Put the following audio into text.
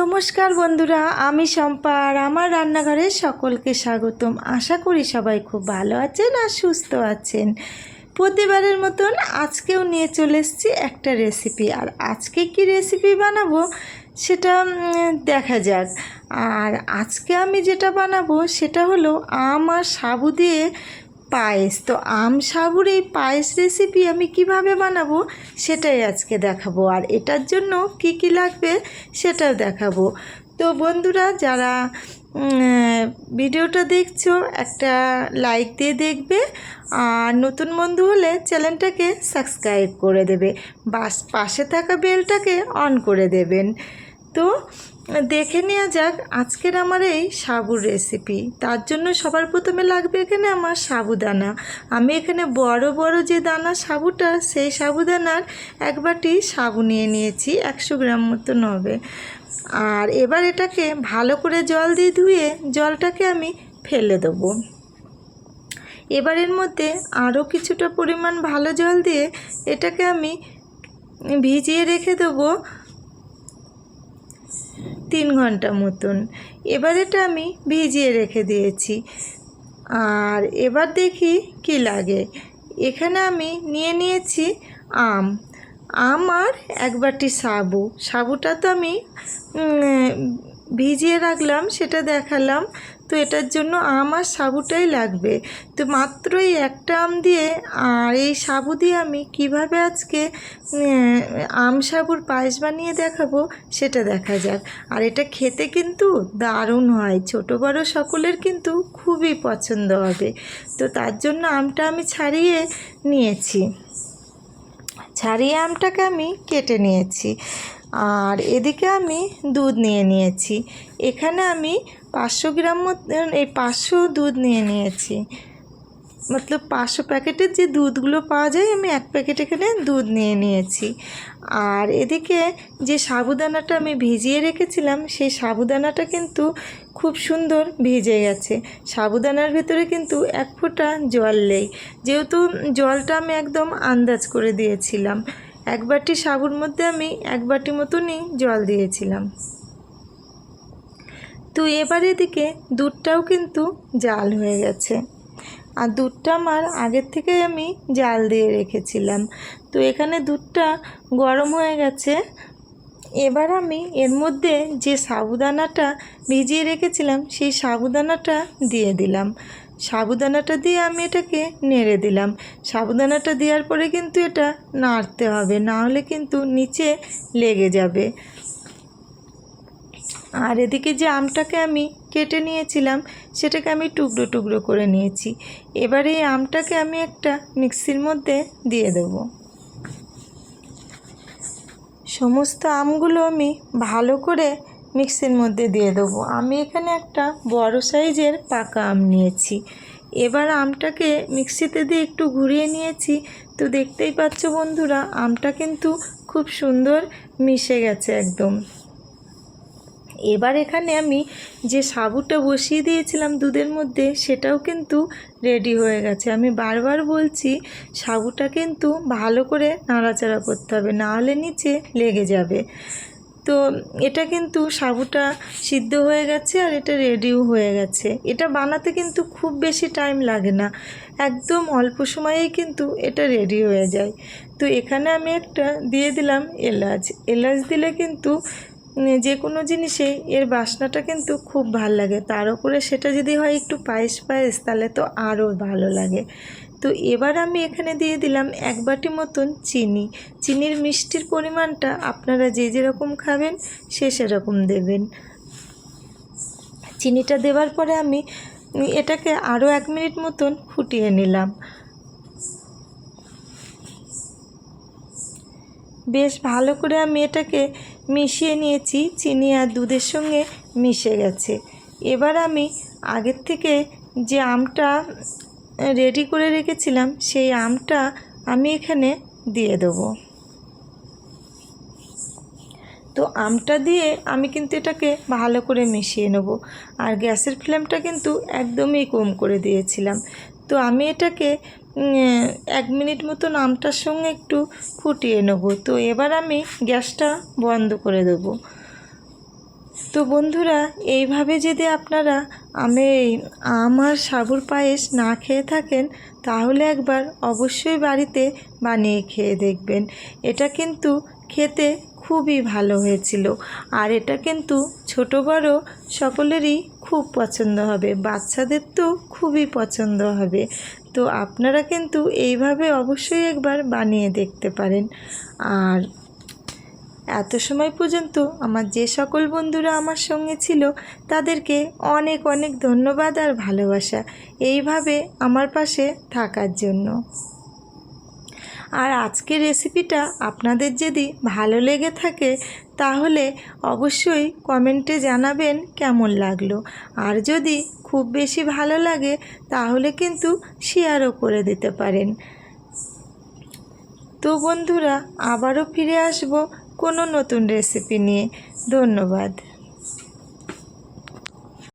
নমস্কার বন্ধুরা, আমি শম্পা আর আমার রান্নাঘরে সকলকে স্বাগতম। আশা করি সবাই খুব ভালো আছেন আর সুস্থ আছেন। প্রতিবারের মতন আজকেও নিয়ে চলে এসেছি একটা রেসিপি আর আজকে কি রেসিপি বানাবো সেটা দেখা যাক। আর আজকে আমি যেটা বানাবো সেটা হলো আম আর সাবু দিয়ে পায়েস। তো আম সাবুর এই পায়েস রেসিপি আমি কীভাবে বানাবো সেটাই আজকে দেখাবো। আর এটার জন্য কি কি লাগবে সেটাও দেখাবো। তো বন্ধুরা, যারা ভিডিওটা দেখছ, একটা লাইক দিয়ে দেখবে। আর নতুন বন্ধু হলে চ্যানেলটাকে সাবস্ক্রাইব করে দেবে। বাস, পাশে থাকা বেলটাকে অন করে দেবেন। তো দেখে নেওয়া যাক, আজকের আমার এই সাবুর রেসিপি তার জন্য সবার প্রথমে লাগবে এখানে আমার সাবুদানা। আমি এখানে বড় বড় যে দানা সাবুটা, সেই সাবুদানার এক বাটি সাবু নিয়ে নিয়েছি, একশো গ্রাম মতন হবে আর এবার এটাকে ভালো করে জল দিয়ে ধুয়ে জলটাকে আমি ফেলে দেবো। এবারের মধ্যে আরও কিছুটা পরিমাণ ভালো জল দিয়ে এটাকে আমি ভিজিয়ে রেখে দেবো। তিন ঘণ্টা মতন। এবার এটা আমি ভিজিয়ে রেখে দিয়েছি। আর এবার দেখি কি লাগে। এখানে আমি নিয়ে নিয়েছি আম। আমার এক বাটি সাবু। সাবুটা তো আমি ভিজিয়ে রাখলাম, সেটা দেখালাম। তো এটার জন্য আম আর সাবুটাই লাগবে। তো মাত্র এই একটা আম দিয়ে, আর এই সাবু দিয়ে আমি কীভাবে আজকে আম সাবুর পায়েস বানিয়ে দেখাবো সেটা দেখা যাক। আর এটা খেতে কিন্তু দারুণ হয়। ছোট বড় সকলের কিন্তু খুবই পছন্দ হবে। তো তার জন্য আমটা আমি ছাড়িয়ে নিয়েছি। ছাড়িয়ে আমটাকে আমি কেটে নিয়েছি। আর এদিকে আমি দুধ নিয়ে নিয়েছি। এখানে আমি পাঁচশো গ্রাম মতন এই পাঁচশো দুধ নিয়ে নিয়েছি। মতলব পাঁচশো প্যাকেটের যে দুধগুলো পাওয়া যায়, আমি এক প্যাকেট এখানে দুধ নিয়ে নিয়েছি। আর এদিকে যে সাবুদানাটা আমি ভিজিয়ে রেখেছিলাম, সেই সাবুদানাটা কিন্তু খুব সুন্দর ভিজে গেছে। সাবুদানার ভেতরে কিন্তু এক ফোঁটা জল নেই। যেহেতু জলটা আমি একদম আন্দাজ করে দিয়েছিলাম, এক বাটি সাবুর মধ্যে আমি এক বাটি মতনই জল দিয়েছিলাম। তো এবার এদিকে দুধটাও কিন্তু জাল হয়ে গেছে। আর দুধটা আমার আগের থেকেই আমি জাল দিয়ে রেখেছিলাম। তো এখানে দুধটা গরম হয়ে গেছে। এবার আমি এর মধ্যে যে সাবুদানাটা ভিজিয়ে রেখেছিলাম, সেই সাবুদানাটা দিয়ে দিলাম। সাবুদানাটা দিয়ে আমি এটাকে নেড়ে দিলাম। সাবুদানাটা দেওয়ার পরে কিন্তু এটা নাড়তে হবে, না হলে কিন্তু নিচে লেগে যাবে। আর এদিকে যে আমটাকে আমি কেটে নিয়েছিলাম, সেটাকে আমি টুকরো টুকরো করে নিয়েছি। এবার এই আমটাকে আমি একটা মিক্সির মধ্যে দিয়ে দেবো। সমস্ত আমগুলো আমি ভালো করে মিক্সির মধ্যে দিয়ে দেবো। আমি এখানে একটা বড় সাইজের পাকা আম নিয়েছি। এবার আমটাকে মিক্সিতে দিয়ে একটু ঘুরিয়ে নিয়েছি। তো দেখতেই পাচ্ছ বন্ধুরা, আমটা কিন্তু খুব সুন্দর মিশে গেছে একদম। এবার এখানে আমি যে সাবুটা বসিয়ে দিয়েছিলাম দুধের মধ্যে, সেটাও কিন্তু রেডি হয়ে গেছে। আমি বারবার বলছি, সাবুটা কিন্তু ভালো করে নাড়াচাড়া করতে হবে, না হলে নিচে লেগে যাবে। তো এটা কিন্তু সাবুটা সিদ্ধ হয়ে গেছে আর এটা রেডিও হয়ে গেছে। এটা বানাতে কিন্তু খুব বেশি টাইম লাগে না। একদম অল্প সময়েই কিন্তু এটা রেডি হয়ে যায়। তো এখানে আমি একটা দিয়ে দিলাম এলাচ। এলাচ দিলে কিন্তু যে কোনো জিনিসে এর বাসনাটা কিন্তু খুব ভালো লাগে। তার উপরে সেটা যদি হয় একটু পায়েস পায়েস, তাহলে তো আরও ভালো লাগে। তো এবার আমি এখানে দিয়ে দিলাম এক বাটি মতন চিনি। চিনির মিষ্টির পরিমাণটা আপনারা যে যেরকম খাবেন সে সেরকম দেবেন। চিনিটা দেওয়ার পরে আমি এটাকে আরও এক মিনিট মতন ফুটিয়ে নিলাম। বেশ ভালো করে আমি এটাকে মিশিয়ে নিয়েছি, চিনি আর দুধের সঙ্গে মিশে গেছে। এবার আমি আগের থেকে যে আমটা রেডি করে রেখেছিলাম, সেই আমটা আমি এখানে দিয়ে দেবো। তো আমটা দিয়ে আমি কিন্তু এটাকে ভালো করে মিশিয়ে নেব। আর গ্যাসের ফ্লেমটা কিন্তু একদমই কম করে দিয়েছিলাম। তো আমি এটাকে এক মিনিট মতন আমটার সঙ্গে একটু ফুটিয়ে নেব। তো এবার আমি গ্যাসটা বন্ধ করে দেবো। তো বন্ধুরা, এইভাবে যদি আপনারা আমি আমার সাবুর পায়েস না খেয়ে থাকেন, তাহলে একবার অবশ্যই বাড়িতে বানিয়ে খেয়ে দেখবেন। এটা কিন্তু খেতে খুবই ভালো হয়েছিল। আর এটা কিন্তু ছোট বড় সকলেরই খুব পছন্দ হবে। বাচ্চাদের তো খুবই পছন্দ হবে। তো আপনারা কিন্তু এইভাবে অবশ্যই একবার বানিয়ে দেখতে পারেন। আর এত সময় পর্যন্ত আমার যে সকল বন্ধুরা আমার সঙ্গে ছিল, তাদেরকে অনেক অনেক ধন্যবাদ আর ভালোবাসা। এইভাবে আমার পাশে থাকার জন্য। আর আজকের রেসিপিটা আপনাদের যদি ভালো লেগে থাকে, তাহলে অবশ্যই কমেন্টে জানাবেন কেমন লাগল। আর যদি খুব বেশি ভালো লাগে, তাহলে কিন্তু শেয়ারও করে দিতে পারেন। তো বন্ধুরা, আবারও ফিরে আসব কোনো নতুন রেসিপি নিয়ে। ধন্যবাদ।